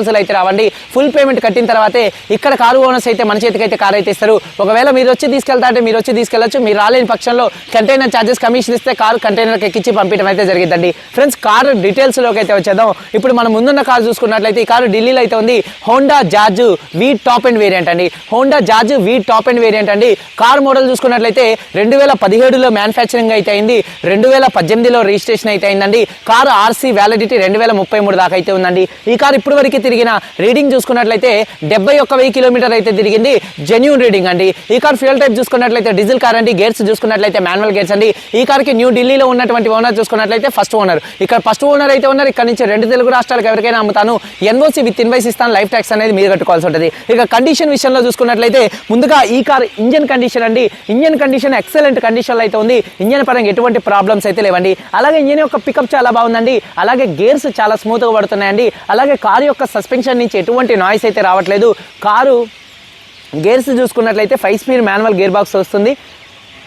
ఫైనాన్స్లో అయితే రావండి. ఫుల్ పేమెంట్ కట్టిన తర్వాతే ఇక్కడ కారు ఓనర్స్ అయితే మన చేతికి అయితే కారు అయితే ఇస్తారు. ఒకవేళ మీరు వచ్చి తీసుకెళ్తా అంటే మీరు వచ్చి తీసుకెళ్ళచ్చు. మీరు రాలేని పక్షంలో కంటైనర్ ఛార్జెస్ కమిషన్ ఇస్తే కారు కంటైనర్కి ఎక్కించి పంపించడం అయితే జరిగిందండి ఫ్రెండ్స్ కారు డీటెయిల్స్లోకి అయితే వచ్చేద్దాం. ఇప్పుడు మనం ముందున్న కారు చూసుకున్నట్లయితే ఈ కారు ఢిల్లీలో అయితే ఉంది. హోండా జార్జ్ వీ టాప్ అండ్ వేరియంట్ అండి. హోండా జార్జ్ వీ టాప్ అండ్ వేరియంట్ అండి. కార్ మోడల్ చూసుకున్నట్లయితే రెండు వేల పదిహేడులో మ్యానుఫ్యాక్చరింగ్ అయితే అయింది. రెండు వేల పద్దెనిమిదిలో రిజిస్ట్రేషన్ అయితే అయిందండి. కారు ఆర్సీ వ్యాలిడిటీ రెండు వేల ముప్పై మూడు దాకా అయితే ఉందండి. ఈ కారు ఇప్పటివరకు తిరిగిన రీడింగ్ చూసుకున్నట్లయితే డెబ్బై ఒక్క వెయ్యి కిలోమీటర్ అయితే తిరిగింది. జెన్యూన్ రీడింగ్ అండి. ఈ కార్ ఫ్యూల్ టైప్ చూసుకున్నట్లయితే డీజిల్ కార్ అండి. గేర్స్ చూసుకున్నట్లయితే మాన్యువల్ గేర్స్ అండి. ఈ కార్కి న్యూ ఢిల్లీలో ఉన్నటువంటి ఓనర్ చూసుకున్నట్లయితే ఫస్ట్ ఓనర్ ఇక్కడ ఫస్ట్ ఓనర్ అయితే ఉన్నారు. ఇక్కడ నుంచి రెండు తెలుగు రాష్ట్రాలకు ఎవరికైనా అమ్ముతాను. ఎన్ఓసి విత్ ఇన్వైస్ ఇస్తాను. లైఫ్ ట్యాక్స్ అనేది మీరు కట్టుకోవాల్సి ఉంటుంది. ఇక కండిషన్ విషయంలో చూసుకున్నట్లయితే ముందుగా ఈ కార్ ఇంజన్ కండిషన్ అండి. ఇంజన్ కండిషన్ ఎక్సలెంట్ కండిషన్లో అయితే ఉంది. ఇంజన్ పరంగా ఎటువంటి ప్రాబ్లమ్స్ అయితే లేవండి. అలాగే ఇంజన్ యొక్క పికప్ చాలా బాగుందండి. అలాగే గేర్స్ చాలా స్మూత్గా పడుతున్నాయండి. అలాగే కార్ యొక్క సస్పెన్షన్ నుంచి ఎటువంటి నాయిస్ అయితే రావట్లేదు. కారు గేర్స్ చూసుకున్నట్లయితే five speed manual gear box వస్తుంది.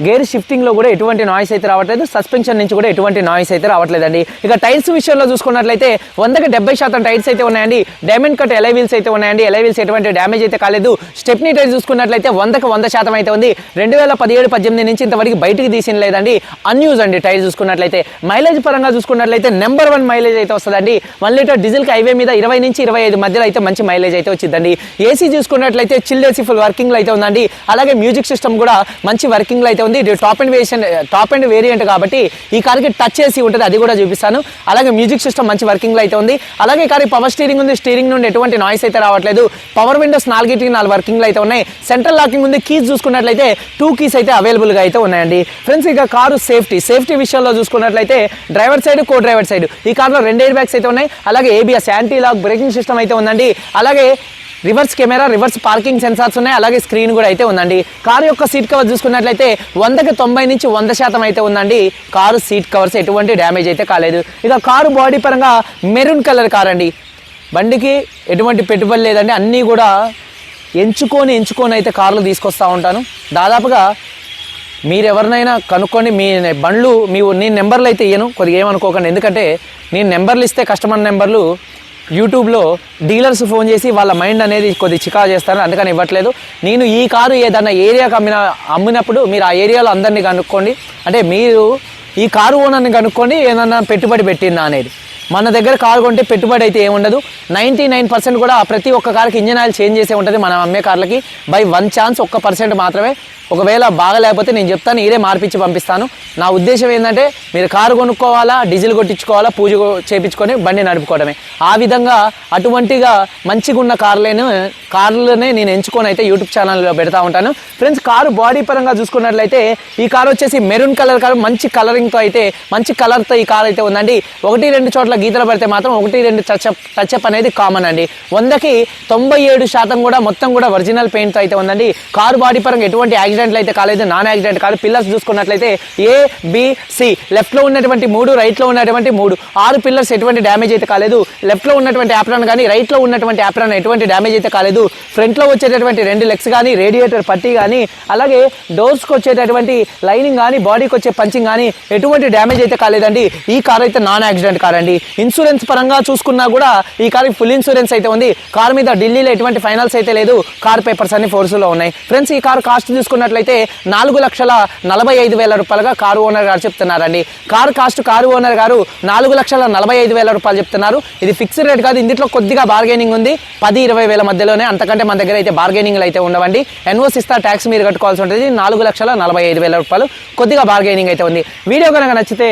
గేర్ షిఫ్టింగ్లో కూడా ఎటువంటి నాయిస్ అయితే రావట్లేదు. సస్పెన్షన్ నుంచి కూడా ఎటువంటి నాయిస్ అయితే రావట్లేదండి. ఇక టైర్స్ విషయంలో చూసుకున్నట్లయితే వందకి డెబ్బై శాతం టైర్స్ అయితే ఉన్నాయండి. డైమండ్ కట్ ఎలైవీల్స్ అయితే ఉన్నాయండి. ఎలైవీల్స్ ఎటువంటి డ్యామేజ్ అయితే కాలేదు. స్టెప్నీ టైర్ చూసుకున్నట్లయితే వందకి వంద శాతం అయితే ఉంది. రెండు వేల పదిహేడు పద్దెనిమిది నుంచి ఇంతవరకు బయటికి తీసిన లేదండి. అన్యూజ్ అండి టైర్ చూసుకున్నట్లయితే. మైలేజ్ పరంగా చూసుకున్నట్లయితే నెంబర్ వన్ మైలేజ్ అయితే వస్తుందండి. వన్ లీటర్ డీజిల్కి హైవే మీద ఇరవై నుంచి ఇరవై ఐదు మధ్యలో అయితే మంచి మైలేజ్ అయితే వచ్చిందండి. ఏసీ చూసుకున్నట్లయితే చిల్డ్ ఏసీ ఫుల్ వర్కింగ్లో అయితే ఉందండి. అలాగే మ్యూజిక్ సిస్టమ్ కూడా మంచి వర్కింగ్లో అయితే ఉంది ఇది top end variant top end variant కాబట్టి ఈ కార్కి టచ్ చేసి ఉంటుంది అది కూడా చూపిస్తాను. అలాగే మ్యూజిక్ సిస్టమ్ మంచి వర్కింగ్లో అయితే ఉంది. అలాగే ఈ కార్ పవర్ స్టీరింగ్ ఉంది స్టీరింగ్ నుండి ఎటువంటి నాయిస్ అయితే రావట్లేదు. పవర్ విండోస్ నాలుగిటికి నాలుగు వర్కింగ్లు అయితే ఉన్నాయి. సెంట్రల్ లాకింగ్ ఉంది కీస్ చూసుకున్నట్లయితే టూ కీస్ అయితే అవైలబుల్గా అయితే ఉన్నాయండి. ఫ్రెండ్స్ ఇక కారు సేఫ్టీ సేఫ్టీ విషయంలో చూసుకున్నట్లయితే driver side co driver side ఈ కార్లో రెండు ఎయిర్ బ్యాగ్స్ అయితే ఉన్నాయి. అలాగే ABS anti lock braking system అయితే ఉందండి. అలాగే reverse camera reverse parking sensors ఉన్నాయి. అలాగే స్క్రీన్ కూడా అయితే ఉందండి. కారు యొక్క సీట్ కవర్ చూసుకున్నట్లయితే వందకి తొంభై నుంచి వంద శాతం అయితే ఉందండి. కారు సీట్ కవర్స్ ఎటువంటి డ్యామేజ్ అయితే కాలేదు. ఇక కారు బాడీ పరంగా మెరూన్ కలర్ కార్ అండి. బండికి ఎటువంటి పెట్టుబడి లేదండి. అన్నీ కూడా ఎంచుకొని ఎంచుకొని అయితే కార్లు తీసుకొస్తూ ఉంటాను. దాదాపుగా మీరు ఎవరినైనా కనుక్కొని మీ బండ్లు మీ నేను నెంబర్లు అయితే ఇయ్యను. కొద్దిగా ఏమనుకోకండి. ఎందుకంటే నేను నెంబర్లు ఇస్తే కస్టమర్ నెంబర్లు యూట్యూబ్లో డీలర్స్ ఫోన్ చేసి వాళ్ళ మైండ్ అనేది కొద్ది చికా చేస్తారు అందుకని ఇవ్వట్లేదు. నేను ఈ కారు ఏదన్నా ఏరియాకి అమ్మిన అమ్మినప్పుడు మీరు ఆ ఏరియాలో అందరినీ కనుక్కోండి. అంటే మీరు ఈ కారు ఓనర్ని కనుక్కోండి ఏదన్నా పెట్టుబడి పెట్టిందా అనేది. మన దగ్గర కారు కొంటే పెట్టుబడి అయితే ఏముండదు. నైంటీ నైన్ పర్సెంట్ కూడా ప్రతి ఒక్క కార్కి ఇంజన్ ఆయిల్ చేంజ్ చేసే ఉంటుంది మనం అమ్మే కార్లకి. బై వన్ ఛాన్స్ ఒక్క పర్సెంట్ మాత్రమే. ఒకవేళ బాగా లేకపోతే నేను చెప్తాను ఇదే మార్పించి పంపిస్తాను. నా ఉద్దేశం ఏంటంటే మీరు కారు కొనుక్కోవాలా డీజిల్ కొట్టించుకోవాలా పూజ చేపించుకొని బండి నడుపుకోవడమే. ఆ విధంగా అటువంటిగా మంచిగా ఉన్న కార్లేను కార్లనే నేను ఎంచుకొని అయితే యూట్యూబ్ ఛానల్లో పెడతా ఉంటాను. ఫ్రెండ్స్ కారు బాడీ పరంగా చూసుకున్నట్లయితే ఈ కారు వచ్చేసి మెరూన్ కలర్ కారు మంచి కలరింగ్తో అయితే మంచి కలర్తో ఈ కార్ అయితే ఉందండి. ఒకటి రెండు చోట్ల గీతలు పడితే మాత్రం ఒకటి రెండు టచ్అప్ టచ్అప్ అనేది కామన్ అండి. వందకి తొంభై ఏడు శాతం కూడా మొత్తం కూడా ఒరిజినల్ పెయింట్తో అయితే ఉందండి. కారు బాడీ పరంగా ఎటువంటి యాక్సిడెంట్లు అయితే కాలేదు. నాన్ యాక్సిడెంట్ కాదు. పిల్లర్స్ చూసుకున్నట్లయితే ఏ బిసి లెఫ్ట్లో ఉన్నటువంటి మూడు రైట్లో ఉన్నటువంటి మూడు. ఆరు పిల్లర్స్ ఎటువంటి డ్యామేజ్ అయితే కాలేదు. లెఫ్ట్లో ఉన్నటువంటి యాప్రాన్ కానీ రైట్లో ఉన్నటువంటి యాప్రాన్ ఎటువంటి డ్యామేజ్ అయితే కాలేదు. ఫ్రంట్లో వచ్చేటటువంటి రెండు లెగ్స్ కానీ రేడియేటర్ పట్టీ కానీ అలాగే డోర్స్కి వచ్చేటటువంటి లైనింగ్ కానీ బాడీకి వచ్చే పంచింగ్ కానీ ఎటువంటి డ్యామేజ్ అయితే కాలేదండి. ఈ కార్ అయితే నాన్ యాక్సిడెంట్ కార్ అండి ఇన్సూరెన్స్ పరంగా చూసుకున్నా కూడా ఈ కార్ ఫుల్ ఇన్సూరెన్స్ అయితే ఉంది. కార్ మీద ఢిల్లీలో ఎటువంటి ఫైనల్స్ అయితే లేదు. కార్ పేపర్స్ అన్ని ఫోర్స్లో ఉన్నాయి. ఫ్రెండ్స్ ఈ కార్ కాస్ట్ చూసుకున్నట్లయితే నాలుగు లక్షల నలభై ఐదు వేల రూపాయలుగా కారు ఓనర్ గారు చెప్తున్నారండి. కార్ కాస్ట్ కారు ఓనర్ గారు నాలుగు లక్షల నలభై ఐదు వేల రూపాయలు చెప్తున్నారు. ఇది ఫిక్స్డ్ రేట్ కాదు. ఇందులో కొద్దిగా బార్గెనింగ్ ఉంది. పది ఇరవై వేల మధ్యలోనే అంతకంటే మన దగ్గర అయితే బార్గెనింగ్లు అయితే ఉండవండి. ఎన్ఓస్ ఇస్తా ట్యాక్స్ మీరు కట్టుకోవాల్సి ఉంటుంది. నాలుగు లక్షల నలభై ఐదు వేల రూపాయలు కొద్దిగా బార్గెనింగ్ అయితే ఉంది. వీడియో కనుక నచ్చితే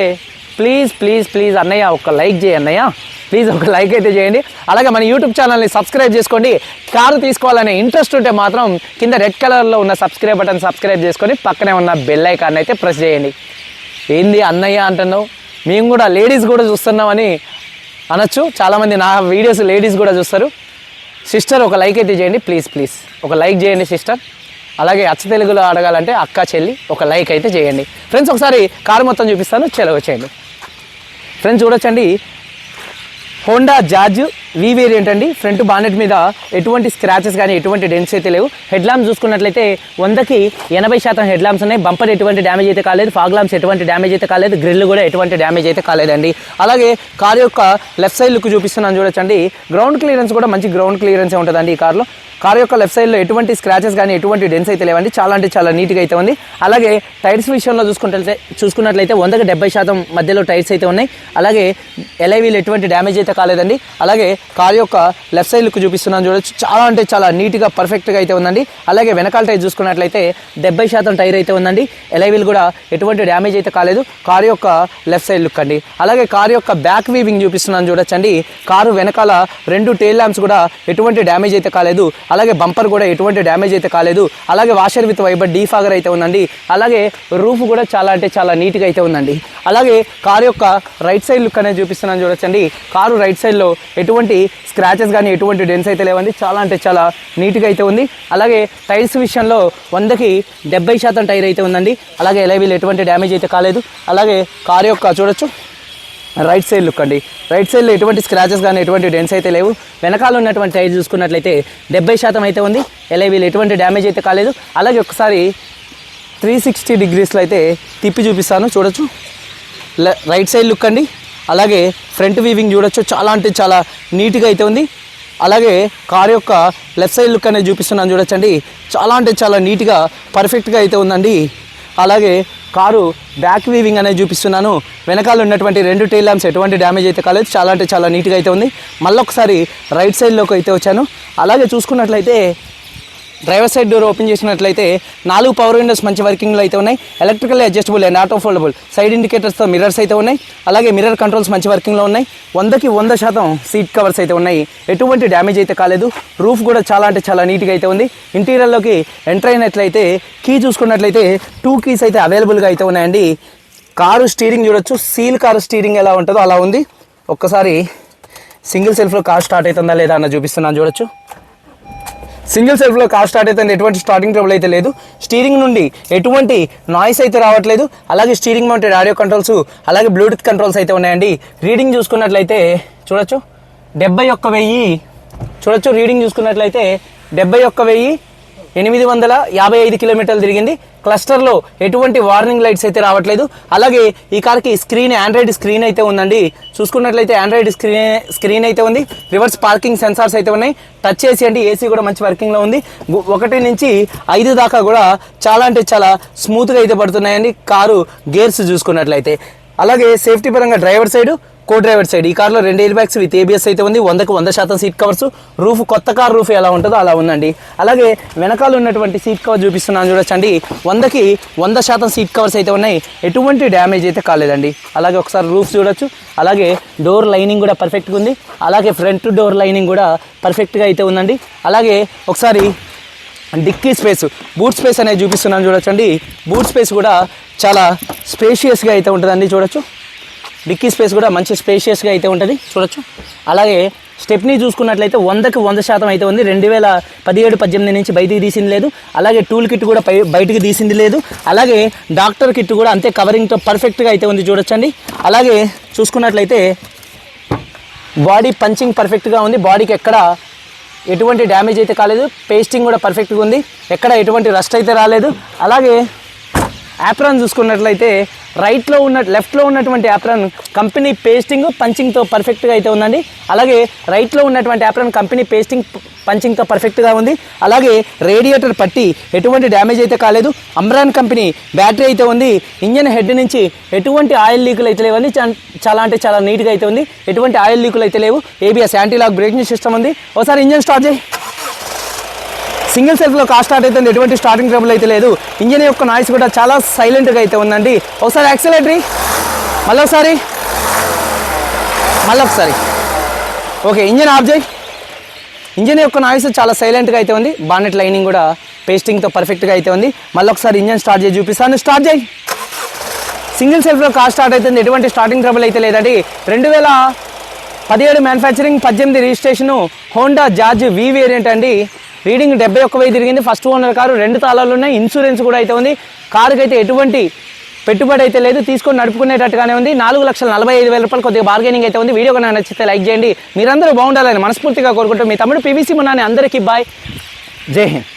ప్లీజ్ ప్లీజ్ ప్లీజ్ అన్నయ్య ఒక లైక్ చేయి అన్నయ్య. ప్లీజ్ ఒక లైక్ అయితే చేయండి. అలాగే మన యూట్యూబ్ ఛానల్ని సబ్స్క్రైబ్ చేసుకోండి. కారు తీసుకోవాలనే ఇంట్రెస్ట్ ఉంటే మాత్రం కింద రెడ్ కలర్లో ఉన్న సబ్స్క్రైబ్ బటన్ సబ్స్క్రైబ్ చేసుకొని పక్కనే ఉన్న బెల్ ఐకాన్ అయితే ప్రెస్ చేయండి. ఏంది అన్నయ్య అంటున్నావు? మేము కూడా లేడీస్ కూడా చూస్తున్నామని అనొచ్చు. చాలామంది నా వీడియోస్ లేడీస్ కూడా చూస్తారు. సిస్టర్ ఒక లైక్ అయితే చేయండి. ప్లీజ్ ప్లీజ్ ఒక లైక్ చేయండి సిస్టర్ అలాగే అచ్చ తెలుగులో అడగాలంటే అక్క చెల్లి ఒక లైక్ అయితే చేయండి. ఫ్రెండ్స్ ఒకసారి కారు మొత్తం చూపిస్తాను చెలవ చేయండి. ఫ్రెండ్స్ చూడొచ్చండి. హోండా జాజ్ వి వేరియంట్ అండి ఫ్రంట్ బానెట్ మీద ఎటువంటి స్క్రాచెస్ కానీ ఎటువంటి డెన్స్ అయితే లేవు. హెడ్ ల్యాంప్స్ చూసుకున్నట్లయితే వందకి ఎనభై శాతం హెడ్ ల్యాంప్స్ ఉన్నాయి. బంపర్ ఎటువంటి డ్యామేజ్ అయితే కాలేదు. ఫాగ్ ల్యాంప్స్ ఎటువంటి డ్యామేజ్ అయితే కాలేదు. గ్రిల్ కూడా ఎటువంటి డ్యామేజ్ అయితే కాలేదండి. అలాగే కార్ యొక్క లెఫ్ట్ సైడ్ లుక్ చూపిస్తున్నాను చూడొచ్చండి. గ్రౌండ్ క్లియరెన్స్ కూడా మంచి గ్రౌండ్ క్లియరెన్స్ ఉంటుందండి ఈ కార్లో. కార్ యొక్క లెఫ్ట్ సైడ్లో ఎటువంటి స్క్రాచెస్ కానీ ఎటువంటి డెన్స్ అయితే లేవండి. చాలా అంటే చాలా నీట్గా అయితే ఉంది. అలాగే టైర్స్ విషయంలో చూసుకుంటే చూసుకున్నట్లయితే వందకి డెబ్బై శాతం మధ్యలో టైర్స్ అయితే ఉన్నాయి. అలాగే ఎలైవీలు ఎటువంటి డ్యామేజ్ అయితే కాలేదండి. అలాగే కార్ యొక్క లెఫ్ట్ సైడ్ లుక్ చూపిస్తున్నాను చూడొచ్చు. చాలా అంటే చాలా నీట్గా పర్ఫెక్ట్గా అయితే ఉందండి. అలాగే వెనకాల టైర్ చూసుకున్నట్లయితే డెబ్బై శాతం టైర్ అయితే ఉందండి. ఎలైవీల్ కూడా ఎటువంటి డ్యామేజ్ అయితే కాలేదు. కారు యొక్క లెఫ్ట్ సైడ్ లుక్ అండి. అలాగే కారు యొక్క బ్యాక్ వీవింగ్ చూపిస్తున్నాను చూడొచ్చండి. కారు వెనకాల రెండు టైల్ ల్యాంప్స్ కూడా ఎటువంటి డ్యామేజ్ అయితే కాలేదు. అలాగే బంపర్ కూడా ఎటువంటి డ్యామేజ్ అయితే కాలేదు. అలాగే వాషర్ విత్ వైబర్ డీఫాగర్ అయితే ఉందండి. అలాగే రూఫ్ కూడా చాలా అంటే చాలా నీట్గా అయితే ఉందండి. అలాగే కారు యొక్క రైట్ సైడ్ లుక్ అనేది చూపిస్తున్నాను చూడొచ్చండి. కారు రైట్ సైడ్లో ఎటువంటి స్క్రాచెస్ కానీ ఎటువంటి డెన్స్ అయితే లేవండి. చాలా అంటే చాలా నీట్గా అయితే ఉంది. అలాగే టైర్స్ విషయంలో వందకి డెబ్బై శాతం టైర్ అయితే ఉందండి. అలాగే ఎలైవీలు ఎటువంటి డ్యామేజ్ అయితే కాలేదు. అలాగే కారు యొక్క చూడొచ్చు. రైట్ సైడ్ లుక్ అండి. రైట్ సైడ్లో ఎటువంటి స్క్రాచెస్ కానీ ఎటువంటి డెన్స్ అయితే లేవు. వెనకాల ఉన్నటువంటి టైర్ చూసుకున్నట్లయితే డెబ్బై శాతం అయితే ఉంది. ఎలైవీలు ఎటువంటి డ్యామేజ్ అయితే కాలేదు. అలాగే ఒకసారి త్రీ సిక్స్టీ డిగ్రీస్లో అయితే తిప్పి చూపిస్తాను. చూడొచ్చు. రైట్ సైడ్ లుక్ అండి. అలాగే ఫ్రంట్ వీవింగ్ చూడొచ్చు. చాలా అంటే చాలా నీట్గా అయితే ఉంది. అలాగే కార్ యొక్క లెఫ్ట్ సైడ్ లుక్ అనేది చూపిస్తున్నాను చూడొచ్చండి. చాలా అంటే చాలా నీట్గా పర్ఫెక్ట్గా అయితే ఉందండి. అలాగే కారు బ్యాక్ వీవింగ్ అనేది చూపిస్తున్నాను. వెనకాల ఉన్నటువంటి రెండు టైల్ ల్యాంప్స్ ఎటువంటి డ్యామేజ్ అయితే కాలేదు. చాలా అంటే చాలా నీట్గా అయితే ఉంది. మళ్ళీ ఒకసారి రైట్ సైడ్లోకి అయితే వచ్చాను. అలాగే చూసుకున్నట్లయితే డ్రైవర్ సైడ్ డోర్ ఓపెన్ చేసినట్లయితే నాలుగు పవర్ విండోస్ మంచి వర్కింగ్లో అయితే ఉన్నాయి. Electrical adjustable and auto foldable side ఇండికేటర్స్తో mirrors అయితే ఉన్నాయి. అలాగే మిర్రర్ కంట్రోల్స్ మంచి వర్కింగ్లో ఉన్నాయి. వందకి వంద శాతం సీట్ కవర్స్ అయితే ఉన్నాయి. ఎటువంటి డ్యామేజ్ అయితే కాలేదు. రూఫ్ కూడా చాలా అంటే చాలా నీట్గా అయితే ఉంది. ఇంటీరియర్లోకి ఎంటర్ అయినట్లయితే కీ చూసుకున్నట్లయితే టూ కీస్ అయితే అవైలబుల్గా అయితే ఉన్నాయండి. కారు స్టీరింగ్ చూడొచ్చు. సీల్ కారు స్టీరింగ్ ఎలా ఉంటుందో అలా ఉంది. ఒక్కసారి సింగిల్ సెల్ఫ్లో కార్ స్టార్ట్ అవుతుందా లేదా అన్న చూపిస్తున్నాను చూడొచ్చు. సింగిల్ సెల్ఫ్లో కార్ స్టార్ట్ అయితే ఎటువంటి స్టార్టింగ్ ట్రబుల్ అయితే లేదు. స్టీరింగ్ నుండి ఎటువంటి నాయిస్ అయితే రావట్లేదు. అలాగే స్టీరింగ్ మౌంటెడ్ ఆడియో కంట్రోల్స్ అలాగే బ్లూటూత్ కంట్రోల్స్ అయితే ఉన్నాయండి. రీడింగ్ చూసుకున్నట్లయితే చూడొచ్చు. డెబ్బై ఒక్క వెయ్యి చూడొచ్చు. రీడింగ్ చూసుకున్నట్లయితే డెబ్బై ఒక్క వెయ్యి ఎనిమిది వందల యాభై ఐదు కిలోమీటర్లు తిరిగింది. క్లస్టర్లో ఎటువంటి వార్నింగ్ లైట్స్ అయితే రావట్లేదు. అలాగే ఈ కార్కి స్క్రీన్ ఆండ్రాయిడ్ స్క్రీన్ అయితే ఉందండి. చూసుకున్నట్లయితే ఆండ్రాయిడ్ స్క్రీన్ స్క్రీన్ అయితే ఉంది. రివర్స్ పార్కింగ్ సెన్సార్స్ అయితే ఉన్నాయి. టచ్ ఏసీ అంటే ఏసీ కూడా మంచి వర్కింగ్లో ఉంది. ఒకటి నుంచి ఐదు దాకా కూడా చాలా అంటే చాలా స్మూత్గా అయితే పడుతున్నాయండి. కారు గేర్స్ చూసుకున్నట్లయితే. అలాగే సేఫ్టీ పరంగా driver side co driver side ఈ కార్లో రెండు ఎయిర్ బ్యాగ్స్ విత్ ఏబిఎస్ అయితే ఉంది. వందకు వంద శాతం సీట్ కవర్స్ రూఫ్ కొత్త కార్ రూఫ్ ఎలా ఉంటుందో అలా ఉందండి. అలాగే వెనకాల ఉన్నటువంటి సీట్ కవర్ చూపిస్తున్నాను చూడొచ్చండి. వందకి వంద శాతం సీట్ కవర్స్ అయితే ఉన్నాయి. ఎటువంటి డ్యామేజ్ అయితే కాలేదండి. అలాగే ఒకసారి రూఫ్ చూడొచ్చు. అలాగే డోర్ లైనింగ్ కూడా పర్ఫెక్ట్గా ఉంది. అలాగే ఫ్రంట్ డోర్ లైనింగ్ కూడా పర్ఫెక్ట్గా అయితే ఉందండి. అలాగే ఒకసారి డిక్కీ స్పేస్ బూట్ స్పేస్ అనేది చూపిస్తున్నాను చూడొచ్చండి. బూట్ స్పేస్ కూడా చాలా స్పేషియస్గా అయితే ఉంటుందండి చూడొచ్చు. డిక్కీ స్పేస్ కూడా మంచి స్పేషియస్గా అయితే ఉంటుంది. చూడొచ్చు. అలాగే స్టెప్ని చూసుకున్నట్లయితే వందకి వంద శాతం అయితే ఉంది. రెండు వేల పదిహేడు పద్దెనిమిది నుంచి బయటికి తీసింది లేదు. అలాగే టూల్ కిట్ కూడా బయటికి తీసింది లేదు. అలాగే డాక్టర్ కిట్ కూడా అంతే కవరింగ్తో పర్ఫెక్ట్గా అయితే ఉంది చూడొచ్చండి. అలాగే చూసుకున్నట్లయితే బాడీ పంచింగ్ పర్ఫెక్ట్గా ఉంది. బాడీకి ఎక్కడ ఎటువంటి డ్యామేజ్ అయితే కాలేదు. పేస్టింగ్ కూడా పర్ఫెక్ట్గా ఉంది. ఎక్కడ ఎటువంటి రస్ట్ అయితే రాలేదు. అలాగే యాప్రాన్ చూసుకున్నట్లయితే రైట్లో ఉన్న లెఫ్ట్లో ఉన్నటువంటి యాప్రాన్ కంపెనీ పేస్టింగ్ పంచింగ్తో పర్ఫెక్ట్గా అయితే ఉందండి. అలాగే రైట్లో ఉన్నటువంటి యాప్రాన్ కంపెనీ పేస్టింగ్ పంచింగ్తో పర్ఫెక్ట్గా ఉంది. అలాగే రేడియేటర్ పట్టి ఎటువంటి డ్యామేజ్ అయితే కాలేదు. అమ్రాన్ కంపెనీ బ్యాటరీ అయితే ఉంది. ఇంజన్ హెడ్ నుంచి ఎటువంటి ఆయిల్ లీకులు అయితే లేవని చా- చాలా అంటే చాలా నీట్గా అయితే ఉంది. ఎటువంటి ఆయిల్ లీకులు అయితే లేవు. ABS anti lock braking system ఉంది. ఒకసారి ఇంజన్ స్టార్ట్ చేయి. సింగిల్ సెల్ఫ్లో కార్ స్టార్ట్ అయితే ఎటువంటి స్టార్టింగ్ ట్రబుల్ అయితే లేదు. ఇంజన్ యొక్క నాయిస్ కూడా చాలా సైలెంట్గా అయితే ఉందండి. ఒకసారి యాక్సిలేటరీ మళ్ళీ ఒకసారి మళ్ళీ ఒకసారి ఓకే ఇంజన్ ఆఫ్ చేయి. ఇంజన్ యొక్క నాయిస్ చాలా సైలెంట్గా అయితే ఉంది. బానెట్ లైనింగ్ కూడా పేస్టింగ్తో పర్ఫెక్ట్గా అయితే ఉంది. మళ్ళీ ఒకసారి ఇంజన్ స్టార్ట్ చేసి చూపిస్తాను స్టార్ట్ చేయి. సింగిల్ సెల్ఫ్లో కార్ స్టార్ట్ అవుతుంది. ఎటువంటి స్టార్టింగ్ ట్రబుల్ అయితే లేదండి. రెండు వేల పదిహేడు మ్యానుఫ్యాక్చరింగ్ పద్దెనిమిది రిజిస్ట్రేషన్ హోండా జార్జ్ వి వేరియంట్ అండి. రీడింగ్ డెబ్బై ఒక్క వెయ్యి తిరిగింది. ఫస్ట్ ఓనర్ కారు రెండు తాళాలు ఉన్నాయి. ఇన్సూరెన్స్ కూడా అయితే ఉంది. కారుకి అయితే ఎటువంటి పెట్టుబడి అయితే లేదు. తీసుకొని నడుపుకునేటట్టుగానే ఉంది. నాలుగు లక్షల నలభై ఐదు వేల రూపాయలు కొద్దిగా బార్గెనింగ్ అయితే ఉంది. వీడియో కనుక నచ్చితే లైక్ చేయండి. మీరందరూ బాగుండాలని మనస్ఫూర్తిగా కోరుకుంటూ మీ తమ్ముడు పీవీసీ మున్నాని అందరికీ బాయ్. జై హింద్.